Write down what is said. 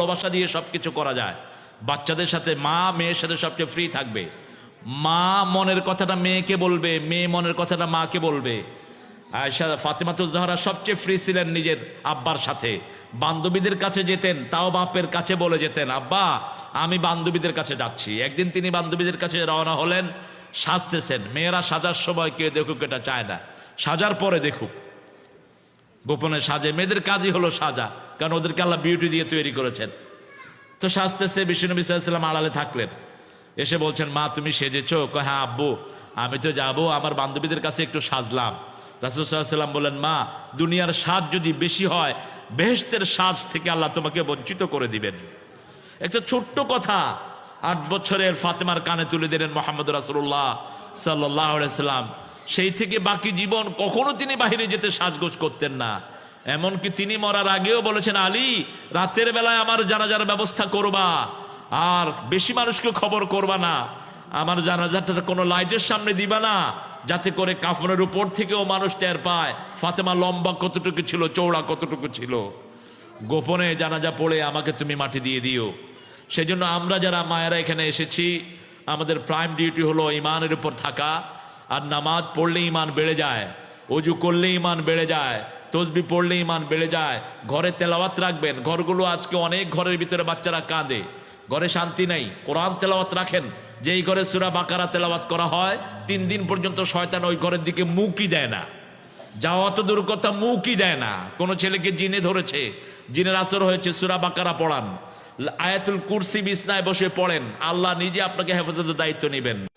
ভালোবাসা দিয়ে সব কিছু করা যায়। বাচ্চাদের সাথে মা, মেয়ের সাথে সবচেয়ে ফ্রি থাকবে। মা মনের কথাটা মেয়েকে বলবে, মেয়ে মনের কথাটা মাকে বলবে। আয়সা ফাতেমাতুজ্জাহরা সবচেয়ে ফ্রি ছিলেন নিজের আব্বার সাথে। বান্ধবীদের কাছে যেতেন, তাও বাপের কাছে বলে যেতেন, আব্বা, আমি বান্ধবীদের কাছে যাচ্ছি। একদিন তিনি বান্ধবীদের কাছে রওনা হলেন, সাজতেছেন। মেয়েরা সাজার সময় কে দেখুক এটা চায় না। সাজার পরে দেখুক। গোপনে সাজে। মেয়েদের কাজই হলো সাজা। কারণ ওদেরকে আল্লাহ বিউটি দিয়ে তৈরি করেছেন। তো সাজতেছে বিষ্ণুনবী সাল্লাম আড়ালে থাকলেন। এসে বলছেন, মা, তুমি সেজেছো? কয় হ্যাঁ আব্বু, আমি তো যাব, আমার বান্ধবীদের কাছে একটু সাজলাম। রাসুল সাল্লাম বলেন মা, দুনিয়ার সাজ যদি বেশি হয় বেহেস্তের সাজ থেকে আল্লাহ তোমাকে বঞ্চিত করে দিবেন। একটা ছোট্ট কথা, আট বছরের ফাতেমার কানে তুলে দিলেন মোহাম্মদ রাসুল্লাহ সাল্লাহ সাল্লাম সেই থেকে বাকি জীবন কখনো তিনি বাহিরে যেতে সাজগোজ করতেন না। এমনকি তিনি মরার আগেও বলেছেন, আলী, রাতের বেলায় আমার জানাজার ব্যবস্থা করবা, আর বেশি মানুষকে খবর করবা না। আমার জানাজাটা কোনো লাইটের সামনে দিবা না, যাতে করে কাফনের উপর থেকেও মানুষ টের পায়, ফাতেমা লম্বা কতটুকু ছিল চৌড়া কতটুকু ছিল। গোপনে জানাজা পড়ে আমাকে তুমি মাটি দিয়ে দিও। সেজন্য আমরা যারা মায়েরা এখানে এসেছি, আমাদের প্রাইম ডিউটি হলো ইমানের উপর থাকা, আর নামাজ পড়লে ইমান বেড়ে যায়, অজু করলে ইমান বেড়ে যায় তসবি পড়লে ইমান বেড়ে যায়। ঘরে তেলাওয়াত রাখবেন। ঘরগুলো আজকে অনেক ঘরের ভিতরে বাচ্চারা কাঁদে। ঘরে শান্তি নাই। কোরআন তেলাওয়াত রাখেন। যেই ঘরে সুরা বাকারা তেলাওয়াত করা হয়, তিন দিন পর্যন্ত শয়তান ওই ঘরের দিকে মুখই দেয় না। যাওয়া তো দূর কথা, মুখই দেয় না। কোনো ছেলেকে জিনে ধরেছে, জিনের আসর হয়েছে, সুরা বাকারা পড়ান। আয়াতুল কুরসি বিছনায় বসে পড়েন। আল্লাহ নিজে আপনাকে হেফাজতের দায়িত্ব নেবেন।